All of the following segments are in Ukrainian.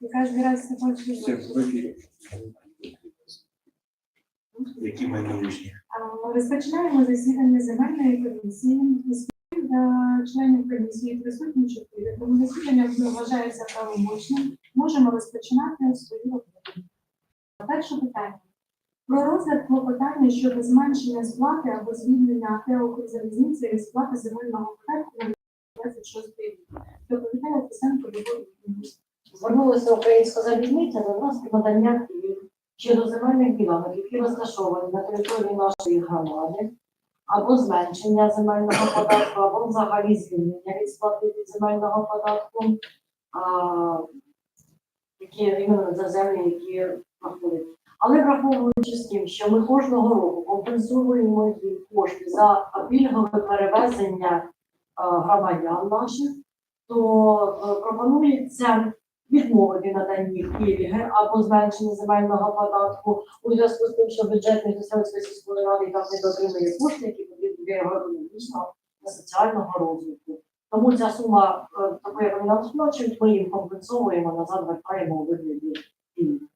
Якраз раз це хоче. Все в ефірі. Які майновичні? А, Розпочинаємо засідання земельної комісії. Спів для членів комісії присутні чотири. Тому засідання вважається правомочним. Можемо розпочинати свою роботу. Перше питання. Про розгляд клопотання щодо зменшення сплати або звільнення АТ «Укрзалізниці» від сплати земельного податку на 26 рік. Доповідає Писанко Любов Ігорівна. Звернулася українська залізниця до нас надання щодо земельних ділянок, які розташовані на території нашої громади, або зменшення земельного податку, або взагалі звільнення від сплати від земельного податку, які іменно за землі, які проходять. Але враховуючи з тим, що ми кожного року компенсуємо їм кошти за пільгове перевезення громадян наших, то е, пропонується відмовити наданні пільги або зменшення земельного податку у зв'язку з тим, що бюджет Міжнародної сільської ради так не дотримує кошти, які потрібні для його економічного та соціального розвитку. Тому ця сума, е, таку, як нам ми їм компенсовуємо назад, вертаємо у вигляді пільги.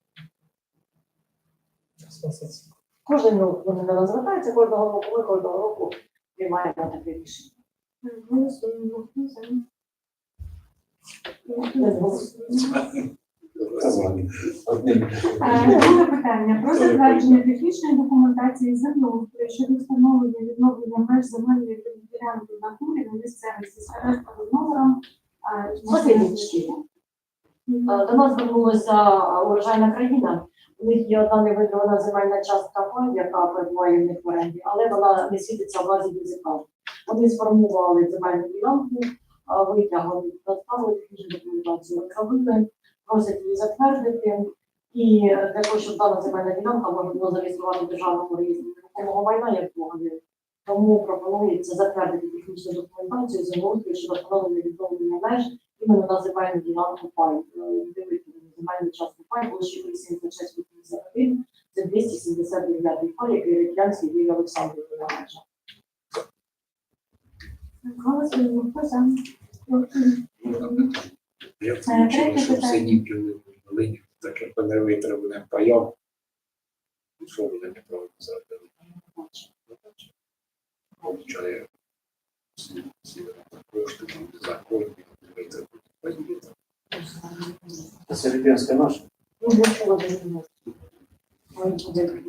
Кожен рік вони до нас звертаються, кожного року ми кожного року приймаємо таке рішення. Голосуємо. Хто за? Казані. Одним. Е, Друге питання про затвердження технічної документації землеустрою щодо встановлення відновлення меж земельної ділянки на курі на місцевості з кадастровим номером. е. Е, До нас звернулася урожайна країна. У них є одна невидрована земельна частка пай, яка перебуває в них в оренді, але вона не світиться в разі дизика. Вони сформували земельну ділянку, витягли, доставили технічну документацію, розробили, просять її затвердити. І того, щоб дана земельна ділянка можна було зареєструвати державному реєстрі нерухомого майна як договір. Тому пропонується затвердити технічну документацію землеустрою щодо встановлення відновлення меж іменно на земельну ділянку пай. Е, Дивіться, земельну частку пай площі 8681, це 279 пай, який Рек'янський Юрій Олександрівна межа. Голосуємо. Хто за? Я Е, третє що в питання. синій Волині таке не витравленим паям. Що вони неправильно зробили? Получає кошти, там незаконні, витравлені паї. Це Серединська наша. Ну, для чого дивимо? Ми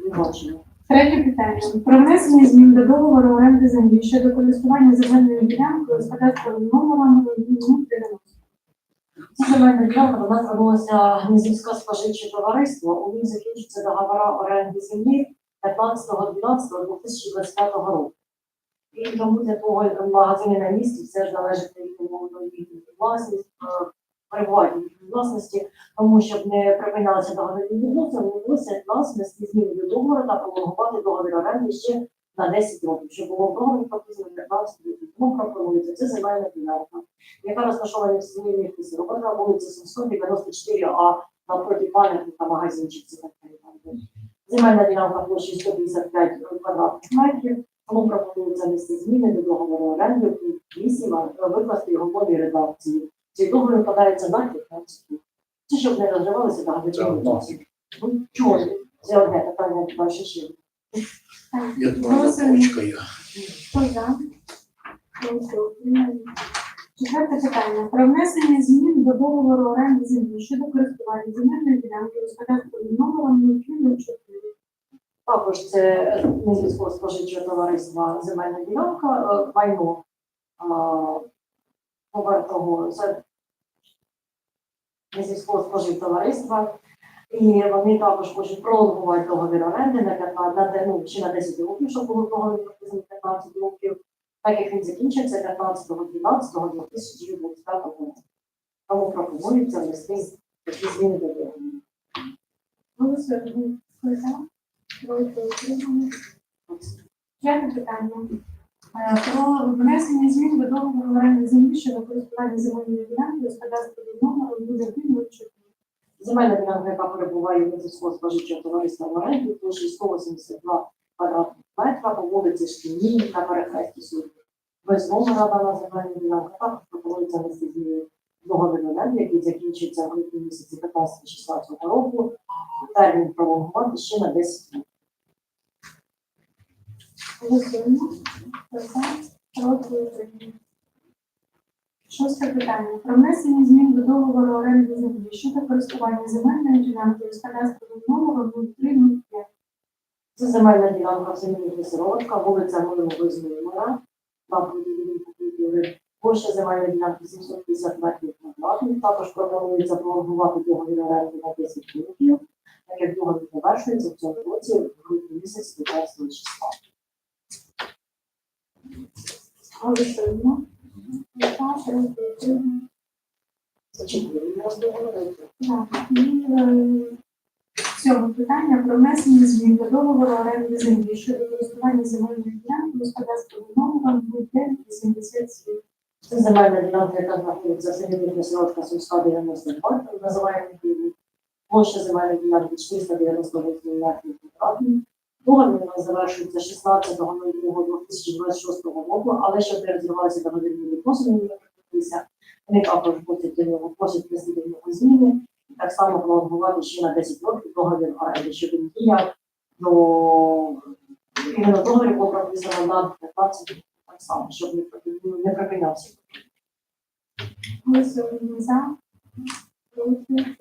не бачимо. Третє питання. Про внесення змін до договору оренди землі щодо користування земельною ділянкою з кадастровим номером 090. Це земельна ділянка до нас звернулося Гнізівське споживче товариство. У них закінчиться договора оренди землі 15.12.2025 року. І тому для того магазини на місці все ж належить їхньому їхній власність, перебувають власності, тому щоб не припинялися договірні відносини, вони вносять нас зміни до договору та пролонгувати договір оренди ще на 10 років, щоб було в договорі прописано 15 років. Тому пропонується це земельна ділянка яка розташована в селі місті Робота, вулиця Сумської, 94 а напроти пам'ятника магазинчик. Це таке. Земельна ділянка площі 155 квадратних метрів. Тому пропонується внести зміни до договору оренди пункт 8, а викласти його в редакції. Цей договір викладається на 15 років. Це щоб не розривалися одна. відносини. Ну, чого? Це одне питання, далі ще. Я два започкаю. Четверте питання. Про внесення змін до договору оренди землі щодо користування земельною ділянкою з кадастровим номером 004. Також це Мізівського споживчого товариства земельна ділянка, е, майно а, повертого це Мізівського спожив товариства. І вони також хочуть пролонгувати договір оренди на 15, на, де- ну, ще на 10 років, щоб було договір прописано 15 років, так як він закінчиться 15.12.2025 року. Тому пропонується внести такі зміни до договору. Голосуємо. Питання. Е, Про внесення змін до договору оренди землі щодо користування земельною ділянкою з кадастровим номером 0104. Земельна ділянка, яка перебуває в Мізівського споживчого товариства в оренді, площі 182 квадратних метра по вулиці Шкільній на перехресті суду. Без номера дана земельна ділянка також пропонується внести зміни договір оренди, який закінчується в грудні місяці 15-16 року. Термін пролонгувати ще на 10 років. Шосте питання. Про внесення змін до договору оренди землі щодо користування земельною ділянкою з кадастровим номером 0305. Це земельна ділянка в селі Лісородка, вулиця будівлі купівлі. Площа земельної ділянки 750 метрів квадратних. Також пропонується пролонгувати договір оренди на 10 років, так як договір завершується в цьому році в грудні місяць 15 числа. У нас договори. Так, і е, питання про внесення змін до договору оренди землі щодо користування земельною ділянкою з кадастровим номером 0987. Це земельна ділянка, яка знаходиться в селі Лісородка, Сумська 92, називаємо її. Площа земельної ділянки 498 метрів квадратних. Договір завершується 16.02.2026 року, але щоб не розірвалися договірні відносини, не вони також просять до нього, просять внести зміни. Так само пролонгувати ще на 10 років договір оренди, щоб він діяв до іменно договір був прописано на 15 років так само, щоб не, не припинявся. Голосуємо за. Проти утримання.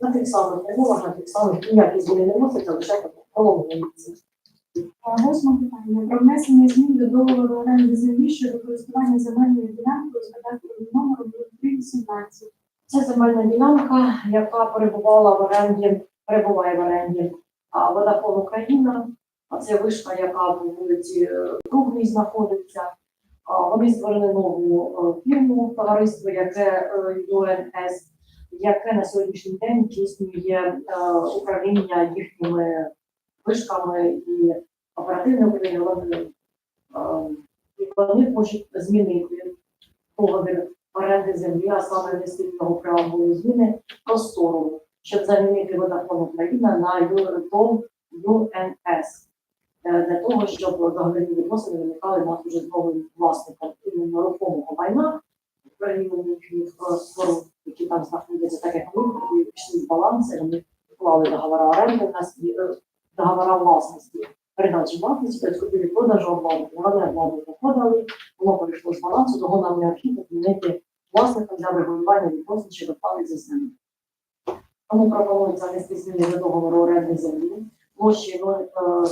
На тих самих умовах, на тих самих ніякі зміни не вносяться, лише пролонгується. Восьме питання про внесення змін до договору оренди землі щодо користування земельною ділянкою з кадастровим номером 0318. Це земельна ділянка, яка перебувала в оренді, перебуває в оренді а, Водафон Україна. Це вишка, яка по вулиці е, Круглій знаходиться. Вони створили нову е, фірму, товариство, яке е, ЮНС, яке на сьогоднішній день здійснює управління їхніми вишками і оперативне управління. Е, І вони хочуть змінити договір оренди землі, а саме інвестиційного преамбулу зміни простору, щоб замінити Водафон Україна на ЮРТОВ ЮНС. Е, Для того, щоб договірні відносини виникали у нас вже з новим власником іменно рухомого майна, е, які там знаходяться, так як ми пішли в баланс, вони уклали договори оренди, у нас є договори власності, передачі власності, тобто продажу обладнання, вони обладнання подали, воно перейшло з балансу, того нам необхідно змінити власникам для регулювання відносин щодо плани за землю. Тому пропонується внести зміни до договору оренди землі площею ну, е,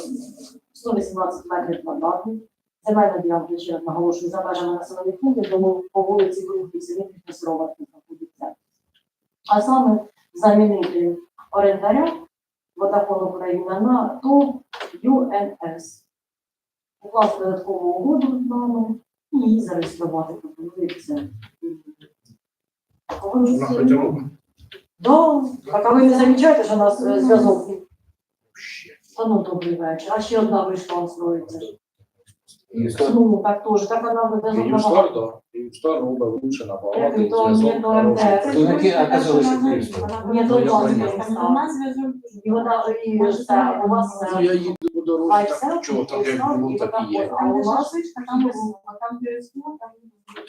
118 метрів квадратних. Земельна ділянка, ще раз наголошую, за межами населених пунктів, тому по вулиці Крухів Селінних Несероватки знаходиться. А саме замінити орендаря Водафон Україна на ТОВ ЮНС. Укласти додаткову угоду з нами і її зареєструвати пропонується. Да, так а ви не замічаєте, що у нас е, зв'язок? Та ну добрий вечір. А ще одна вийшла строїться. Ну, теж, так вона буде Київстар, да. Київстар робить лучше набагато. Як то зв'язок не до хороший. МТС. Такі, а казали, що Київстар. Ні, то я власне понял. став. Вона зв'язок. І вона і все, у вас Ну, я їду по дорозі, так чого там як було, так і є. А у там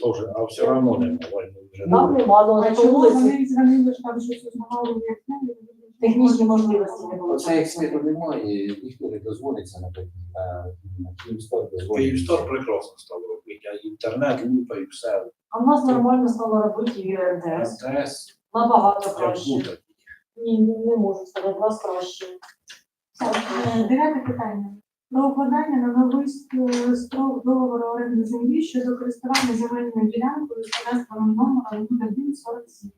Тоже, а все одно немає. Вже нам нема, але чому вулиці вони дзвонили, що там щось узнавали, як не, технічні можливості не було. Оце як світу немає, ніхто не дозвониться на а на Київстар дозвониться. Київстар прекрасно став робити, а інтернет, лупа і все. А в нас нормально стало робити і РДС. МТС, Набагато як краще. буде. Ні, не- не можу сказати, вас краще. Е, Дев'яте питання. Про укладання на новий строк договору оренди землі щодо користування земельною ділянкою з кадастровим номером 0147.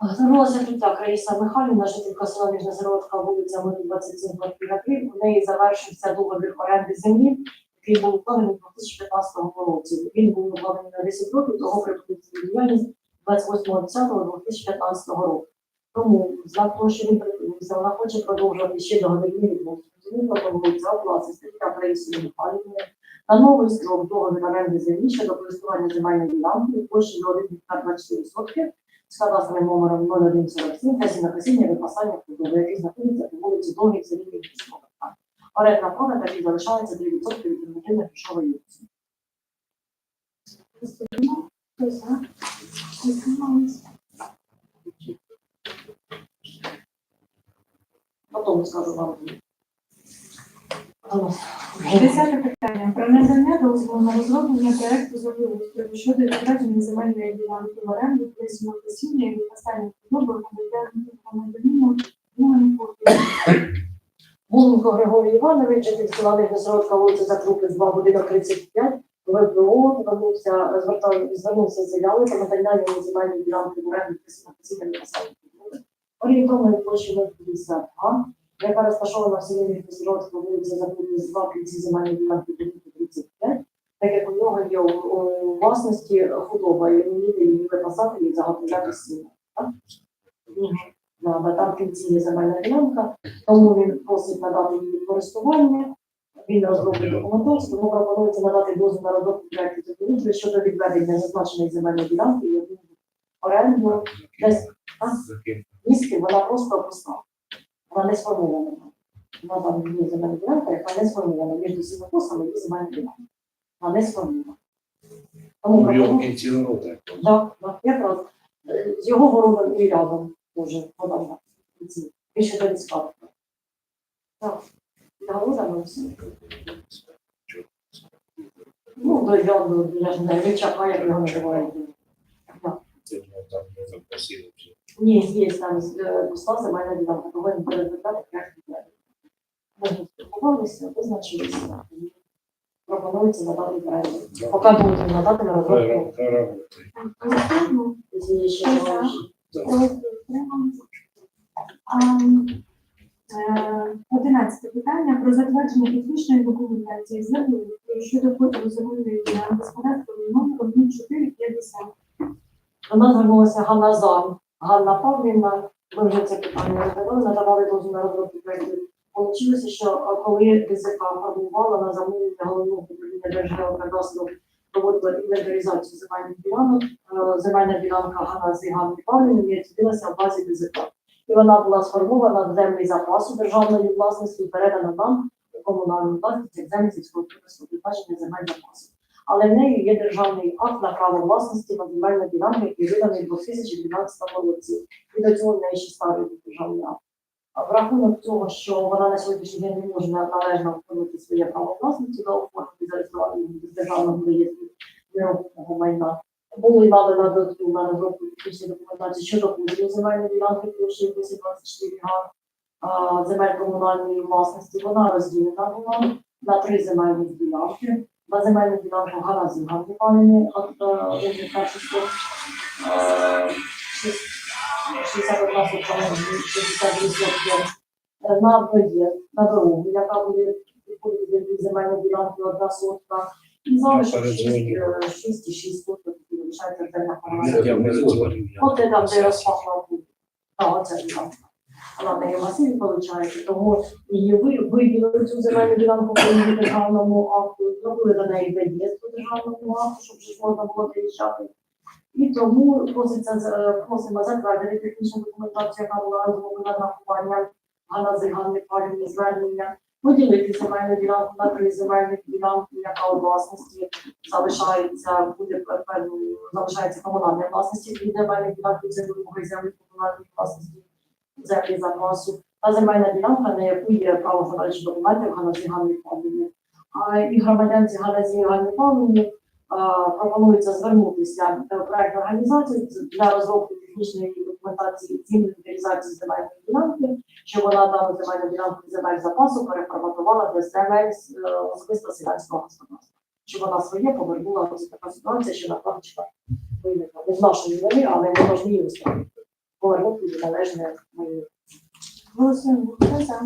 Звернулася тут Раїса Михайлівна, жителька села Нижня Зеротка, вулиця Миру 27 квартира 3. У неї завершився договір оренди землі, який був укладений у 2015 році. Він був укладений на 10 років, того припиниться діяльність 28.10.2015 року. Тому знак того, що він припинився, вона хоче продовжувати ще договірні відносини. Тому пропонується оплата стаття Раїсі Михайлівни на новий строк договір оренди землі щодо користування земельною ділянкою площею 1 гектар 24 сотки з кадастровим номером 0147 та сінокосіння випасання худоби, який знаходиться по вулиці Довгій в селі Вінницького. Орендна плата таки залишається 3% від нормативно грошової оцінки. За? Потім скажу вам. Десяте питання. Про надання дозволу на розроблення проекту землеустрою щодо відведення земельної ділянки в оренду для сінокосіння і використання худоби громадянину Гуменку. Муленко Григорій Іванович, села Нижньосородка, вулиця Закрупи, 2, будинок 35, ВПО, звернувся, звертав, звернувся з заявою про надання йому земельної ділянки в оренду для сінокосіння населення. Орієнтовною площею 50 га, яка розташована в селі Нижньосородка, вулиця Закрупи, 2, кінці земельної ділянки будинку 35, так як у нього є у, власності худоба, і він їде її випасати і заготовляти да, там в кінці є земельна ділянка, тому він просить надати її користування. Він розробить документацію, тому пропонується надати дозвіл на розробку проекту землеустрою щодо відведення зазначеної земельної ділянки і одну оренду. Десь місті, вона просто пуста. Вона не сформована. Вона є земельна ділянка, яка не сформована між сінокосами і земельна ділянка. Вона не сформована. Тому У його пропоную- кінці города. Так, так, якраз е, з його городом і рядом дуже. Він ще до ліска. Так, для городами всі. Ну, до ряду, я ж не річака, як його називають. Це його там не запросили. Ні, є там пуста земельна ділянка, буде звертати як відведення. Ми спілкувалися, визначилися. Пропонується надати перегляд. Поки будуть надати на розробку. А, е, Одинадцяте питання про затвердження технічної документації землі щодо поділу земельної порядковим номером 0450. До нас звернулася Ганна Зан. Ганна Павлівна, ми вже це питання розглядали, надавали дозвіл на розробку. Получилося, що е, коли ДЗК формувала на замовлення головного управління державного кадастру проводила інвентаризацію земельних ділянок, е, земельна ділянка Ганна з Ганни Павлівни відсудилася в базі ДЗК. І вона була сформована в землі запасу державної власності передана нам у комунальну власність як землі сільського господарства призначення земель запасу. Але в є державний акт на право власності на земельну ділянку, який виданий у 2012 році. І до цього в неї ще старий державний акт. В рахунок того, що вона на сьогоднішній день не може належно оформити своє право власності до оформити зареєструвати з державного реєстру нерухомого майна, було й надано дозвіл на розробку технічної документації щодо поділу земельної ділянки площею 224 га земель комунальної власності. Вона розділена була на три земельні ділянки. На земельну ділянку гаразд Ганни Павлівни, от е, вулиця Харківського, е, шість- 61 сотка, 62 сотки, е, на проєкт, на дорогу, яка буде відповідати до земельної ділянки одна сотка, і залишок передзвоню. 6,6 соток, які залишається земля Я комунальна. передзвоню. От де дає масиві, виходить, тому її ви- виділили цю земельну ділянку по державному акту, зробили до неї доїзд по державному акту, щоб ж можна було приїжджати. І тому проситься, е, просимо затвердити технічну документацію, яка була розроблена нарахування Ганна Зиганни Палівні звернення, поділити земельну ділянку на три земельні ділянки, яка у власності залишається, буде залишається комунальною власності, дві земельні ділянки це вимоги землі комунальної власності землі запасу, та земельна ділянка, на яку є право подальших документів Ганазі Ганни Павлівни. А і громадянці Ганазі Ганни Павлівни а, пропонується звернутися до проектної організації для розробки технічної документації з інвентаризації земельної ділянки, щоб вона дану земельну ділянку земель запасу переформатувала для земель е, особисто селянського господарства. Щоб вона своє повернула ось така ситуація, що накладчика виникла. Не з нашої вини, але не можливості повернути їй належне майно. Голосуємо. Хто за?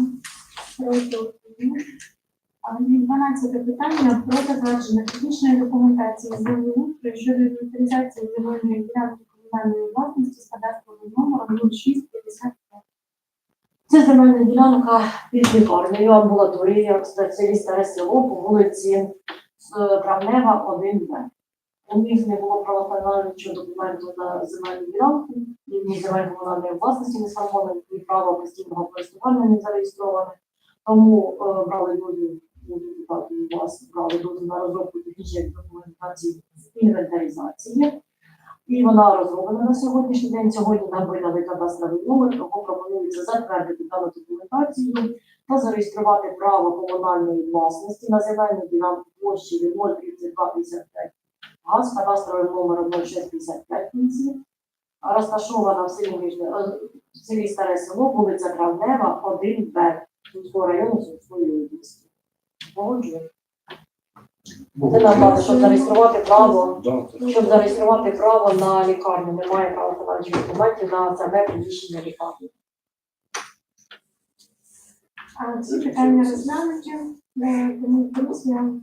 А, 12 питання про затвердження технічної документації землеустрою щодо інвентаризації земельної ділянки комунальної власності з кадастровим номером 0655. Це земельна ділянка під лікарнею, амбулаторія, селі Старе село по вулиці е, Травнева, 1Б. У них не було правоуправлінчого документу на земельну ділянку, і ні земель комунальної власності не сформовані, ні право постійного користування не зареєстроване. Тому е, брали у вас брали дозвіл на розробку технічної документації з інвентаризації. І вона розроблена на сьогоднішній день. Сьогодні нам видали кадастровий номер, того пропонується затвердити дану документацію та зареєструвати право комунальної власності на земельну ділянку площі 03255 газ кадастровим номером 0655 кінці, розташована в селі Нижне, е, в селі Старе Село, вулиця Травнева, 1Б, Сумського району Сумської області. Погоджую. Це треба, щоб зареєструвати право, щоб зареєструвати право на лікарню. Немає права виконавчих документів на саме приміщення лікарні. А ці питання розглянуті, е, тому комісія.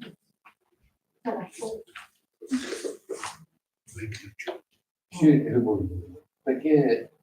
Ще Григорій, таке